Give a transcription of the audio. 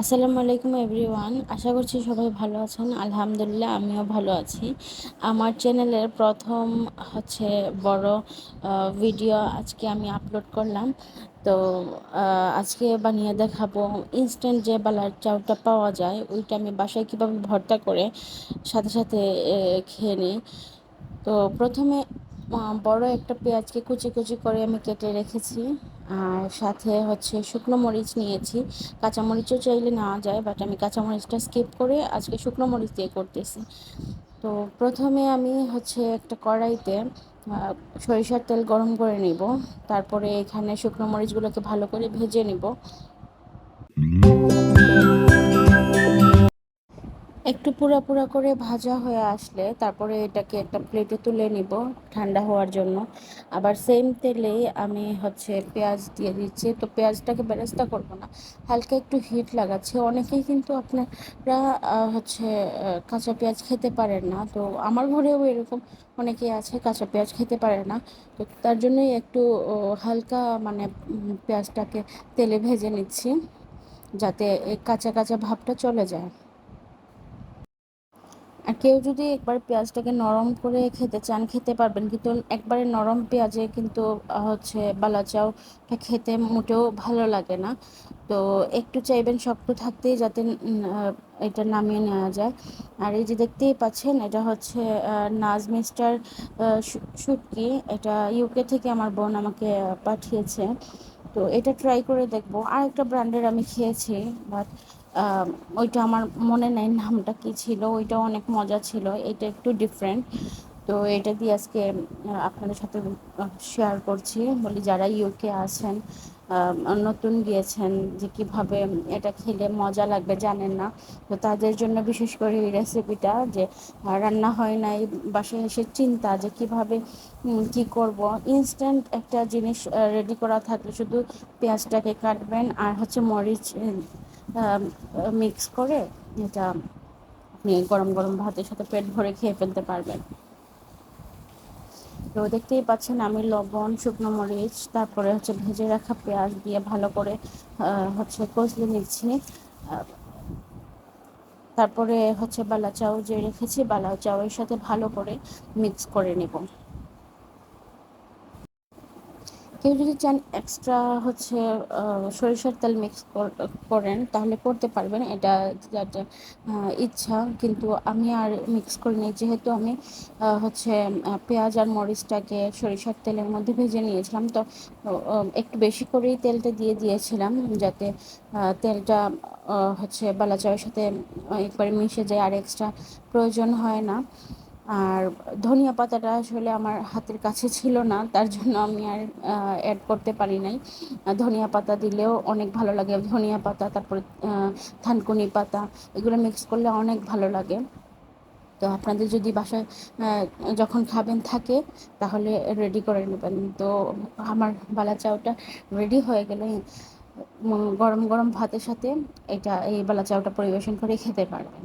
আসসালামু আলাইকুম এভরিওয়ান, আশা করছি সবাই ভালো আছেন। আলহামদুলিল্লাহ, আমিও ভালো আছি। আমার চ্যানেলের প্রথম হচ্ছে বড় ভিডিও আজকে আমি আপলোড করলাম। তো আজকে বানিয়ে দেখাবো ইনস্ট্যান্ট যে বালার চাউটা পাওয়া যায়, ওইটা আমি বাসায় কীভাবে ভর্তা করে সাথে সাথে খেয়ে নিই। তো প্রথমে বড় একটা পেঁয়াজকে কুচি কুচি করে আমি কেটে রেখেছি। আর সাথে হচ্ছে শুকনো মরিচ নিয়েছি। কাঁচামরিচও চাইলে না যায় বাট আমি কাঁচামরিচটা স্কিপ করে আজকে শুকনো মরিচ দিয়ে করতেছি। তো প্রথমে আমি হচ্ছে একটা কড়াইতে সরিষার তেল গরম করে নিব। তারপরে এখানে শুকনো মরিচগুলোকে ভালো করে ভেজে নিব। একটু পুরা পুরা করে ভাজা হয়ে আসলে তারপরে এটাকে একটা প্লেটে তুলে নিব ঠান্ডা হওয়ার জন্য। আবার সেম তেলে আমি হচ্ছে পেঁয়াজ দিয়ে দিচ্ছি। তো পেঁয়াজটাকে বেরেস্তা করব না, হালকা একটু হিট লাগাচ্ছে। অনেকেই কিন্তু আপনারা হচ্ছে কাঁচা পেঁয়াজ খেতে পারেন না। তো আমার ঘরেও এরকম অনেকেই আছে কাঁচা পেঁয়াজ খেতে পারে না। তো তার জন্যই একটু হালকা মানে পেঁয়াজটাকে তেলে ভেজে নিচ্ছি, যাতে এই কাঁচা কাঁচা ভাবটা চলে যায়। আর কেউ যদি একবার পেঁয়াজটাকে নরম করে খেতে চান, খেতে পারবেন। কিন্তু একবারে নরম পেঁয়াজে কিন্তু হচ্ছে বালাচাওটা খেতে মোটেও ভালো লাগে না। তো একটু চাইবেন শক্ত থাকতেই যাতে এটা নামিয়ে নেওয়া যায়। আর এই যে দেখতেই পাচ্ছেন, এটা হচ্ছে নাজ মিস্টার শুটকি। এটা ইউকে থেকে আমার বোন আমাকে পাঠিয়েছে। তো এটা ট্রাই করে দেখব। আর একটা ব্র্যান্ডের আমি খেয়েছি বাট ওইটা আমার মনে নেই নামটা কী ছিল ওইটা অনেক মজা ছিল, এটা একটু ডিফারেন্ট তো এটা দিয়ে আজকে আপনাদের সাথে শেয়ার করছি। বলি যারা ইউকে আছেন নতুন গিয়েছেন যে কীভাবে এটা খেলে মজা লাগবে জানেন না। তো তাদের জন্য বিশেষ করে এই রেসিপিটা যে রান্না হয় নাই, বাসায় এসে চিন্তা যে কীভাবে কি করব। ইনস্ট্যান্ট একটা জিনিস রেডি করা থাকলে শুধু পেঁয়াজটাকে কাটবেন আর হচ্ছে মরিচ মিক্স করে এটা আপনি গরম গরম ভাতের সাথে পেট ভরে খেয়ে ফেলতে পারবেন। তো দেখতেই পাচ্ছেন আমি লবণ, শুকনো মরিচ, তারপরে হচ্ছে ভেজে রাখা পেঁয়াজ দিয়ে ভালো করে হচ্ছে কষলে নিচ্ছি। তারপরে হচ্ছে বালা চাউ যে রেখেছি, বালা চাউয়ের সাথে ভালো করে মিক্স করে নেব। কেউ যদি চান এক্সট্রা হচ্ছে সরিষার তেল মিক্স করেন, তাহলে করতে পারবেন। এটা যার ইচ্ছা, কিন্তু আমি আর মিক্স করে নিই। যেহেতু আমি হচ্ছে পেঁয়াজ আর মরিচটাকে সরিষার তেলের মধ্যে ভেজে নিয়েছিলাম, তো একটু বেশি করেই তেলটা দিয়ে দিয়েছিলাম, যাতে তেলটা হচ্ছে বালা চায়ের সাথে একবারে মিশে যায়, আর এক্সট্রা প্রয়োজন হয় না। আর ধনিয়া পাতাটা আসলে আমার হাতের কাছে ছিল না, তার জন্য আমি আর অ্যাড করতে পারি নাই। ধনিয়া পাতা দিলেও অনেক ভালো লাগে। ধনিয়া পাতা, তারপরে থানকুনি পাতা, এগুলো মিক্স করলে অনেক ভালো লাগে। তো আপনাদের যদি বাসায় যখন খাবেন থাকে, তাহলে রেডি করে নেবেন। তো আমার বালা চাউটা রেডি হয়ে গেলে গরম গরম ভাতের সাথে এটা, এই বেলা চাউটা পরিবেশন করে খেতে পারবেন।